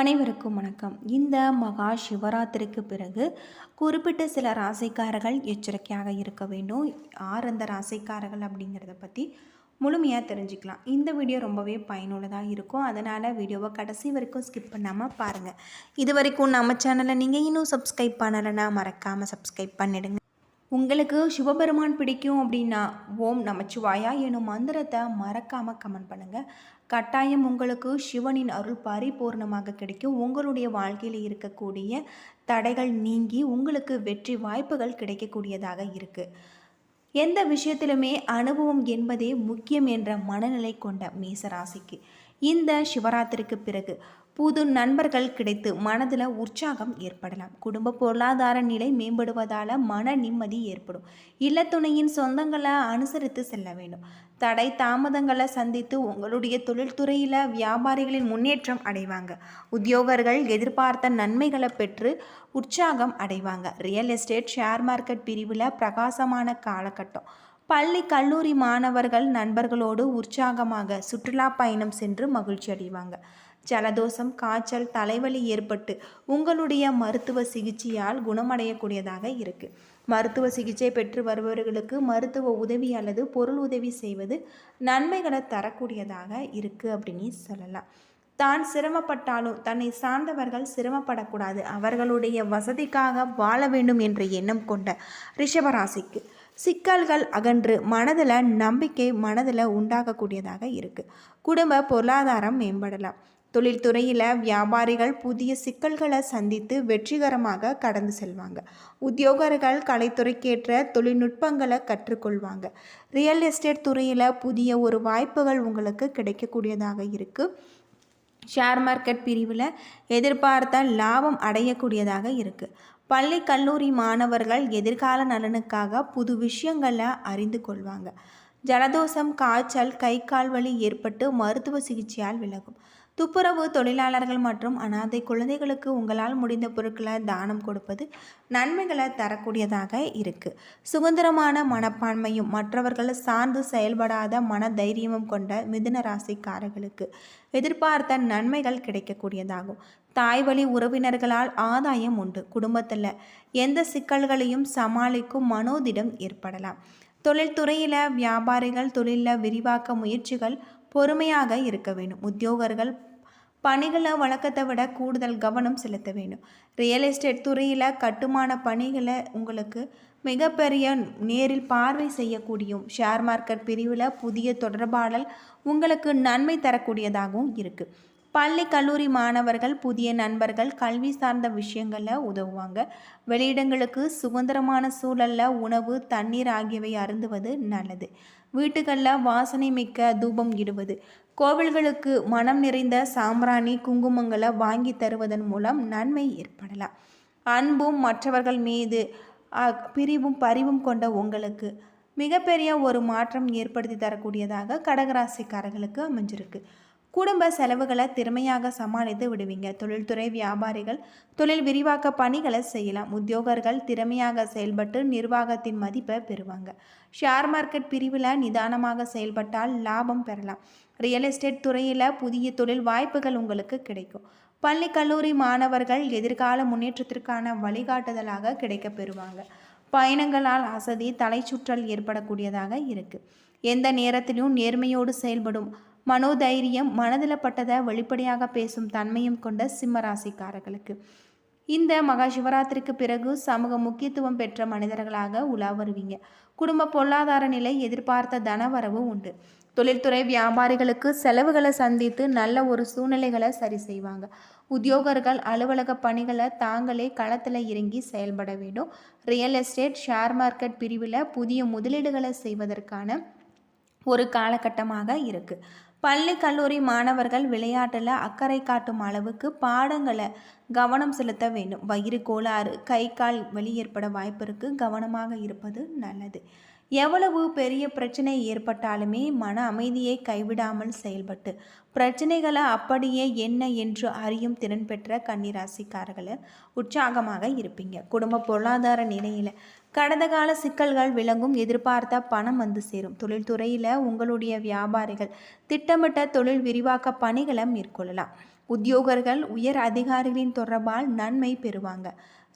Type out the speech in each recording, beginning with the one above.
அனைவருக்கும் வணக்கம். இந்த மகா சிவராத்திரிக்கு பிறகு குறிப்பிட்ட சில ராசிக்காரர்கள் எச்சரிக்கையாக இருக்க வேண்டும். யார் அந்த ராசிக்காரர்கள் அப்படிங்கிறத பற்றி முழுமையாக தெரிஞ்சுக்கலாம். இந்த வீடியோ ரொம்பவே பயனுள்ளதாக இருக்கும். அதனால் வீடியோவை கடைசி வரைக்கும் ஸ்கிப் பண்ணாமல் பாருங்கள் இது வரைக்கும் நம்ம சேனலை நீங்கள் இன்னும் சப்ஸ்கிரைப் பண்ணலைன்னா மறக்காமல் சப்ஸ்கிரைப் பண்ணிடுங்க. உங்களுக்கு சிவபெருமான் பிடிக்கும் அப்படின்னா ஓம் நமச்சிவாயா எனும் மந்திரத்தை மறக்காமல் கமெண்ட் பண்ணுங்கள் கட்டாயம் உங்களுக்கு சிவனின் அருள் பரிபூர்ணமாக கிடைக்கும். உங்களுடைய வாழ்க்கையில் இருக்கக்கூடிய தடைகள் நீங்கி உங்களுக்கு வெற்றி வாய்ப்புகள் கிடைக்கக்கூடியதாக இருக்குது எந்த விஷயத்திலுமே அனுபவம் என்பதே முக்கியம் என்ற மனநிலை கொண்ட மேசராசிக்கு. இந்த சிவராத்திரிக்கு பிறகு புது நண்பர்கள் கிடைத்து மனதில் உற்சாகம் ஏற்படலாம். குடும்ப பொருளாதார நிலை மேம்படுவதால் மன நிம்மதி ஏற்படும். இல்லத்துணையின் சொந்தங்களை அனுசரித்து செல்ல வேண்டும். தடை தாமதங்களை சந்தித்து உங்களுடைய தொழில்துறையில் வியாபாரிகளின் முன்னேற்றம் அடைவாங்க. உத்தியோகர்கள் எதிர்பார்த்த நன்மைகளை பெற்று உற்சாகம் அடைவாங்க. ரியல் எஸ்டேட் ஷேர் மார்க்கெட் பிரிவில் பிரகாசமான காலகட்டம். பள்ளி கல்லூரி மாணவர்கள் நண்பர்களோடு உற்சாகமாக சுற்றுலா பயணம் சென்று மகிழ்ச்சி அடைவாங்க. ஜலதோஷம் காய்ச்சல் தலைவலி ஏற்பட்டு உங்களுடைய மருத்துவ சிகிச்சையால் குணமடையக்கூடியதாக இருக்குது மருத்துவ சிகிச்சை பெற்று வருபவர்களுக்கு மருத்துவ உதவி அல்லது பொருள் உதவி செய்வது நன்மைகளை தரக்கூடியதாக இருக்குது அப்படின்னு சொல்லலாம். தான் சிரமப்பட்டாலும் தன்னை சார்ந்தவர்கள் சிரமப்படக்கூடாது. அவர்களுடைய வசதிக்காக வாழ வேண்டும் என்ற எண்ணம் கொண்ட ரிஷபராசிக்கு சிக்கல்கள் அகன்று மனதில் நம்பிக்கை மனதில் உண்டாகக்கூடியதாக இருக்குது குடும்ப பொருளாதாரம் மேம்படலாம். தொழில்துறையில் வியாபாரிகள் புதிய சிக்கல்களை சந்தித்து வெற்றிகரமாக கடந்து செல்வாங்க. உத்தியோகர்கள் கலைத்துறைக்கேற்ற தொழில்நுட்பங்களை கற்றுக்கொள்வாங்க. ரியல் எஸ்டேட் துறையில் புதிய ஒரு வாய்ப்புகள் உங்களுக்கு கிடைக்கக்கூடியதாக இருக்குது ஷேர் மார்க்கெட் பிரிவில் எதிர்பார்த்த லாபம் அடையக்கூடியதாக இருக்குது பள்ளி கல்லூரி மாணவர்கள் எதிர்கால நலனுக்காக புது விஷயங்களை அறிந்து கொள்வாங்க. ஜலதோஷம் காய்ச்சல் கை கால் வலி ஏற்பட்டு மருத்துவ சிகிச்சையால் விலகும். துப்புரவு தொழிலாளர்கள் மற்றும் அனாதை குழந்தைகளுக்கு உங்களால் முடிந்த பொருட்களை தானம் கொடுப்பது நன்மைகளை தரக்கூடியதாக இருக்குது சுதந்திரமான மனப்பான்மையும் மற்றவர்களை சார்ந்து செயல்படாத மன தைரியமும் கொண்ட மிதுன ராசிக்காரர்களுக்கு எதிர்பார்த்த நன்மைகள் கிடைக்கக்கூடியதாகும். தாய் வழி உறவினர்களால் ஆதாயம் உண்டு. குடும்பத்தில் எந்த சிக்கல்களையும் சமாளிக்கும் மனோதிடம் ஏற்படலாம். தொழில்துறையில் வியாபாரிகள் தொழிலில் விரிவாக்க முயற்சிகள் பொறுமையாக இருக்க வேண்டும். உத்தியோகர்கள் பணிகளை வழக்கத்தை விட கூடுதல் கவனம் செலுத்த வேண்டும். ரியல் எஸ்டேட் துறையில் கட்டுமான பணிகளை உங்களுக்கு மிகப்பெரிய நேரில் பார்வை செய்யக்கூடியும் ஷேர் மார்க்கெட் பிரிவில் புதிய தொடர்பாடல் உங்களுக்கு நன்மை தரக்கூடியதாகவும் இருக்குது பள்ளி கல்லூரி மாணவர்கள் புதிய நண்பர்கள் கல்வி சார்ந்த விஷயங்களில் உதவுவாங்க. வெளியிடங்களுக்கு சுதந்திரமான சூழலில் உணவு தண்ணீர் ஆகியவை அருந்துவது நல்லது. வீட்டுகளில் வாசனை மிக்க தூபம் இடுவது. கோவில்களுக்கு மனம் நிறைந்த சாம்பிராணி குங்குமங்களை வாங்கி தருவதன் மூலம் நன்மை ஏற்படலாம். அன்பும் மற்றவர்கள் மீது பிரிவும் பரிவும் கொண்ட உங்களுக்கு மிகப்பெரிய ஒரு மாற்றம் ஏற்படுத்தி தரக்கூடியதாக கடகராசிக்காரர்களுக்கு அமைஞ்சிருக்கு. குடும்ப செலவுகளை திறமையாக சமாளித்து விடுவீங்க. தொழில்துறை வியாபாரிகள் தொழில் விரிவாக்க பணிகளை செய்யலாம். உத்தியோகர்கள் திறமையாக செயல்பட்டு நிர்வாகத்தின் மதிப்பை பெறுவாங்க. ஷேர் மார்க்கெட் பிரிவில் நிதானமாக செயல்பட்டால் லாபம் பெறலாம். ரியல் எஸ்டேட் துறையில் புதிய தொழில் வாய்ப்புகள் உங்களுக்கு கிடைக்கும். பள்ளி கல்லூரி மாணவர்கள் எதிர்கால முன்னேற்றத்திற்கான வழிகாட்டுதலாக கிடைக்க பெறுவாங்க. பயணங்களால் அசதி தலைச்சுற்றல் ஏற்படக்கூடியதாக இருக்குது எந்த நேரத்திலும் நேர்மையோடு செயல்படும் மனோதைரியம் மனதில் பட்டதை வெளிப்படையாக பேசும் தன்மையும் கொண்ட சிம்மராசிக்காரர்களுக்கு. இந்த மகா சிவராத்திரிக்கு பிறகு சமூக முக்கியத்துவம் பெற்ற மனிதர்களாக உலா வருவீங்க. குடும்ப பொருளாதார நிலை எதிர்பார்த்த தனவரவு உண்டு. தொழில்துறை வியாபாரிகளுக்கு செலவுகளை சந்தித்து நல்ல ஒரு சூழ்நிலைகளை சரி செய்வாங்க. உத்தியோகர்கள் அலுவலக பணிகளை தாங்களே களத்தில் இறங்கி செயல்பட வேண்டும். ரியல் எஸ்டேட் ஷேர் மார்க்கெட் பிரிவில் புதிய முதலீடுகளை செய்வதற்கான ஒரு காலகட்டமாக இருக்குது பள்ளி கல்லூரி மாணவர்கள் விளையாட்டில் அக்கறை காட்டும் அளவுக்கு பாடங்களை கவனம் செலுத்த வேண்டும். வயிறு கோளாறு கை கால் வலி ஏற்பட வாய்ப்பிற்கு கவனமாக இருப்பது நல்லது. எவ்வளவு பெரிய பிரச்சனை ஏற்பட்டாலுமே மன அமைதியை கைவிடாமல் செயல்பட்டு பிரச்சனைகளை அப்படியே என்ன என்று அறியும் திறன் பெற்ற கன்னிராசிக்காரர்களை உற்சாகமாக இருப்பீங்க. குடும்ப பொருளாதார நிலையில் கடந்த கால சிக்கல்கள் விளங்கும் எதிர்பார்த்த பணம் வந்து சேரும். தொழில்துறையில் உங்களுடைய வியாபாரிகள் திட்டமிட்ட தொழில் விரிவாக்க பணிகளை மேற்கொள்ளலாம். உத்தியோகர்கள் உயர் அதிகாரிகளின் தொடர்பால் நன்மை பெறுவாங்க.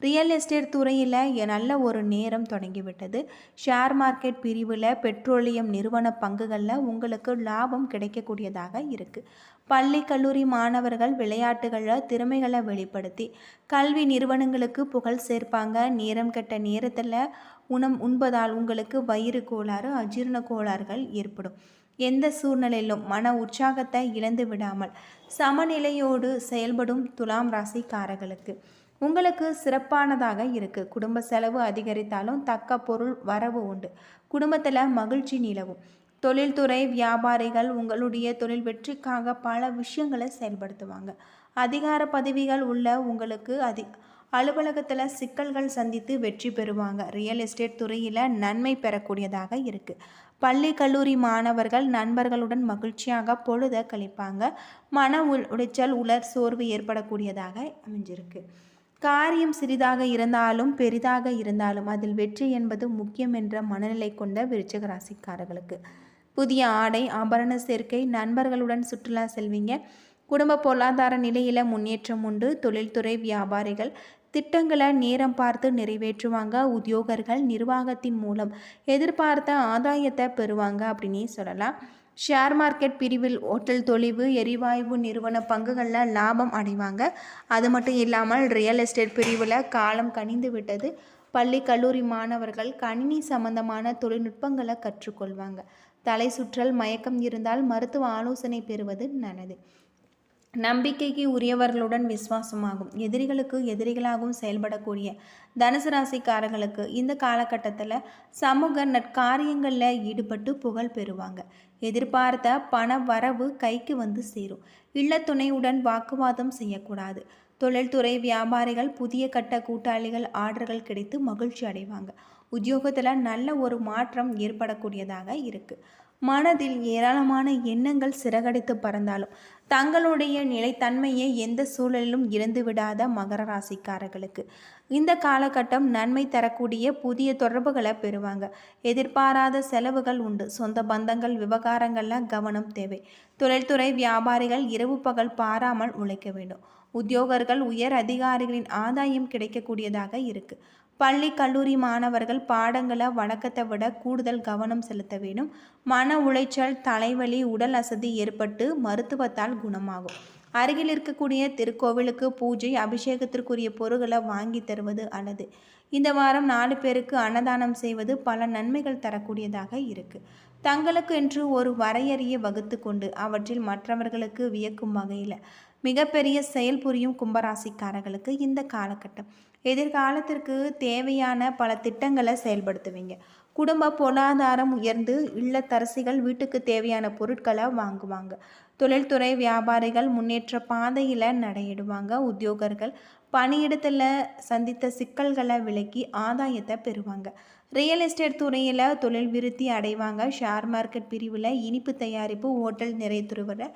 ரியல் எஸ்டேட் துறையில் நல்ல ஒரு நேரம் தொடங்கிவிட்டது. ஷேர் மார்க்கெட் பிரிவில் பெட்ரோலியம் நிறுவன பங்குகளில் உங்களுக்கு லாபம் கிடைக்கக்கூடியதாக இருக்குது பள்ளி கல்லூரி மாணவர்கள் விளையாட்டுகளில் திறமைகளை வெளிப்படுத்தி கல்வி நிறுவனங்களுக்கு புகழ் சேர்ப்பாங்க. நேரம் கெட்ட நேரத்தில் உணம் உண்பதால் உங்களுக்கு வயிறு கோளாறு அஜீரண கோளாறுகள் ஏற்படும். எந்த சூழ்நிலையிலும் மன உற்சாகத்தை இழந்து விடாமல் சமநிலையோடு செயல்படும் துலாம் ராசிக்காரர்களுக்கு. உங்களுக்கு சிறப்பானதாக இருக்குது குடும்ப செலவு அதிகரித்தாலும் தக்க பொருள் வரவு உண்டு. குடும்பத்தில் மகிழ்ச்சி நிலவும். தொழில்துறை வியாபாரிகள் உங்களுடைய தொழில் வெற்றிக்காக பல விஷயங்களை செயல்படுத்துவாங்க. அதிகார பதவிகள் உள்ள உங்களுக்கு அதி அலுவலகத்தில் சிக்கல்கள் சந்தித்து வெற்றி பெறுவாங்க. ரியல் எஸ்டேட் துறையில் நன்மை பெறக்கூடியதாக இருக்குது பள்ளி கல்லூரி மாணவர்கள் நண்பர்களுடன் மகிழ்ச்சியாக பொழுத கழிப்பாங்க. மன உள் உளைச்சல் உலர் சோர்வு ஏற்படக்கூடியதாக அமைஞ்சிருக்கு. காரியம் சிறிதாக இருந்தாலும் பெரிதாக இருந்தாலும் அதில் வெற்றி என்பது முக்கியம் என்ற மனநிலை கொண்ட விருச்சக ராசிக்காரர்களுக்கு புதிய ஆடை ஆபரண சேர்க்கை நண்பர்களுடன் சுற்றுலா செல்வீங்க. குடும்ப பொருளாதார நிலையில் முன்னேற்றம் உண்டு. தொழில்துறை வியாபாரிகள் திட்டங்களை நேரம் பார்த்து நிறைவேற்றுவாங்க. உத்தியோகர்கள் நிர்வாகத்தின் மூலம் எதிர்பார்த்த ஆதாயத்தை பெறுவாங்க அப்படின்னே சொல்லலாம். ஷேர் மார்க்கெட் பிரிவில் ஓட்டல் தொழிவு எரிவாயு நிறுவன பங்குகளில் லாபம் அடைவாங்க. அது மட்டும் இல்லாமல் ரியல் எஸ்டேட் பிரிவில் காலம் கனிந்து விட்டது. பள்ளி கல்லூரி மாணவர்கள் கணினி சம்பந்தமான தொழில்நுட்பங்களை கற்றுக்கொள்வாங்க. தலை சுற்றல் மயக்கம் இருந்தால் மருத்துவ ஆலோசனை பெறுவது நல்லது. நம்பிக்கைக்கு உரியவர்களுடன் விசுவாசமாகும். எதிரிகளுக்கு எதிரிகளாகவும் செயல்படக்கூடிய தனுசு ராசிக்காரர்களுக்கு இந்த காலகட்டத்தில் சமூக நற்காரியங்களில் ஈடுபட்டு புகழ் பெறுவாங்க. எதிர்பார்த்த பண வரவு கைக்கு வந்து சேரும். இல்லத்துணையுடன் வாக்குவாதம் செய்யக்கூடாது. தொழில்துறை வியாபாரிகள் புதிய கட்ட கூட்டாளிகள் ஆர்டர்கள் கிடைத்து மகிழ்ச்சி அடைவாங்க. உத்தியோகத்தில் நல்ல ஒரு மாற்றம் ஏற்படக்கூடியதாக இருக்குது மனதில் ஏராளமான எண்ணங்கள் சிறகடித்து பறந்தாலும் தங்களுடைய நிலைத்தன்மையை எந்த சூழலிலும் இழந்துவிடாத மகர ராசிக்காரர்களுக்கு. இந்த காலகட்டம் நன்மை தரக்கூடிய புதிய தொடர்புகளை பெறுவாங்க. எதிர்பாராத செலவுகள் உண்டு. சொந்த பந்தங்கள் விவகாரங்களில் கவனம் தேவை. தொழில்துறை வியாபாரிகள் இரவு பகல் பாராமல் உழைக்க வேண்டும். உத்தியோகர்கள் உயர் அதிகாரிகளின் ஆதாயம் கிடைக்கக்கூடியதாக இருக்குது பள்ளி கல்லூரி மாணவர்கள் பாடங்களை வழக்கத்தை விட கூடுதல் கவனம் செலுத்த வேண்டும். மன உளைச்சல் தலைவலி உடல் அசதி ஏற்பட்டு மருத்துவத்தால் குணமாகும். அருகில் இருக்கக்கூடிய திருக்கோவிலுக்கு பூஜை அபிஷேகத்திற்குரிய பொருட்களை வாங்கி தருவது அல்லது இந்த வாரம் நாலு பேருக்கு அன்னதானம் செய்வது பல நன்மைகள் தரக்கூடியதாக இருக்கு. தங்களுக்கு என்று ஒரு வரையறையை வகுத்து கொண்டு அவற்றில் மற்றவர்களுக்கு வியக்கும் வகையில் மிகப்பெரிய செயல் புரியும் கும்பராசிக்காரர்களுக்கு இந்த காலகட்டம். எதிர்காலத்திற்கு தேவையான பல திட்டங்களை செயல்படுத்துவீங்க. குடும்ப பொருளாதாரம் உயர்ந்து இல்லத்தரசிகள் வீட்டுக்கு தேவையான பொருட்களை வாங்குவாங்க. தொழில்துறை வியாபாரிகள் முன்னேற்ற பாதையில் நடையிடுவாங்க. உத்தியோகர்கள் பணியிடத்தில் சந்தித்த சிக்கல்களை விலக்கி ஆதாயத்தை பெறுவாங்க. ரியல் எஸ்டேட் துறையில் தொழில் விருத்தி அடைவாங்க. ஷேர் மார்க்கெட் பிரிவில் இனிப்பு தயாரிப்பு ஓட்டல் நிறைத்துறைவில்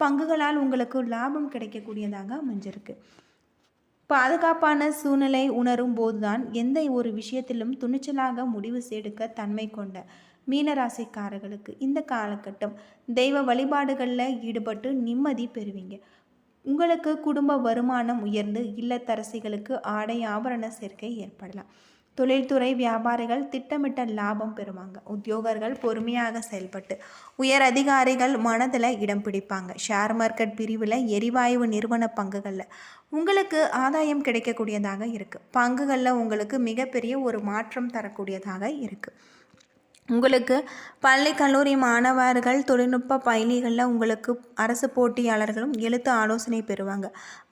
பங்குகளால் உங்களுக்கு லாபம் கிடைக்கக்கூடியதாக அமைஞ்சிருக்கு. பாதுகாப்பான சூழ்நிலை உணரும் போதுதான் எந்த ஒரு விஷயத்திலும் துணிச்சலாக முடிவு செடுக்க தன்மை கொண்ட மீனராசிக்காரர்களுக்கு இந்த காலகட்டம் தெய்வ வழிபாடுகளில் ஈடுபட்டு நிம்மதி பெறுவீங்க. உங்களுக்கு குடும்ப வருமானம் உயர்ந்து இல்லத்தரசிகளுக்கு ஆடை ஆபரண சேர்க்கை ஏற்படலாம். தொழில்துறை வியாபாரிகள் திட்டமிட்ட லாபம் பெறுவாங்க. உத்தியோகர்கள் பொறுமையாக செயல்பட்டு உயர் அதிகாரிகள் மனதில் இடம் பிடிப்பாங்க. ஷேர் மார்க்கெட் பிரிவில் எரிவாயு நிறுவன பங்குகளில் உங்களுக்கு ஆதாயம் கிடைக்கக்கூடியதாக இருக்குது பங்குகளில் உங்களுக்கு மிகப்பெரிய ஒரு மாற்றம் தரக்கூடியதாக இருக்குது உங்களுக்கு பள்ளி கல்லூரி மாணவர்கள் தொழில்நுட்ப பயணிகளில் உங்களுக்கு அரசு போட்டியாளர்களும் எழுத்து ஆலோசனை பெறுவாங்க.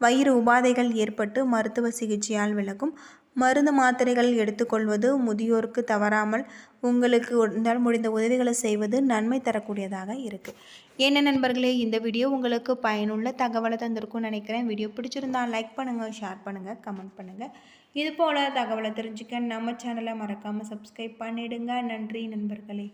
வயிறு உபாதைகள் ஏற்பட்டு மருத்துவ சிகிச்சையால் விலகும். மருந்து மாத்திரைகள் எடுத்துக்கொள்வது முதியோருக்கு தவறாமல் உங்களுக்கு உடனால் முடிந்த உதவிகளை செய்வது நன்மை தரக்கூடியதாக இருக்குது என்ன நண்பர்களே இந்த வீடியோ உங்களுக்கு பயனுள்ள தகவலை தந்திருக்கும்னு நினைக்கிறேன். வீடியோ பிடிச்சிருந்தால் லைக் பண்ணுங்கள் ஷேர் பண்ணுங்கள் கமெண்ட் பண்ணுங்கள் இது போல் தகவலை தெரிஞ்சுக்க நம்ம சேனலை மறக்காமல் சப்ஸ்கிரைப் பண்ணிவிடுங்க நன்றி நண்பர்களே.